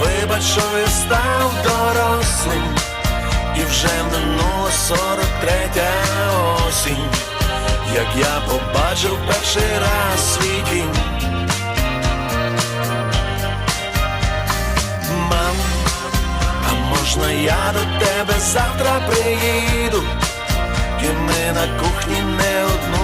вибач, що я став дорослим, і вже минула сорок третя осінь, як я побачив перший раз свій дім. Мам, а можна я до тебе завтра приїду, і ми на кухні не одну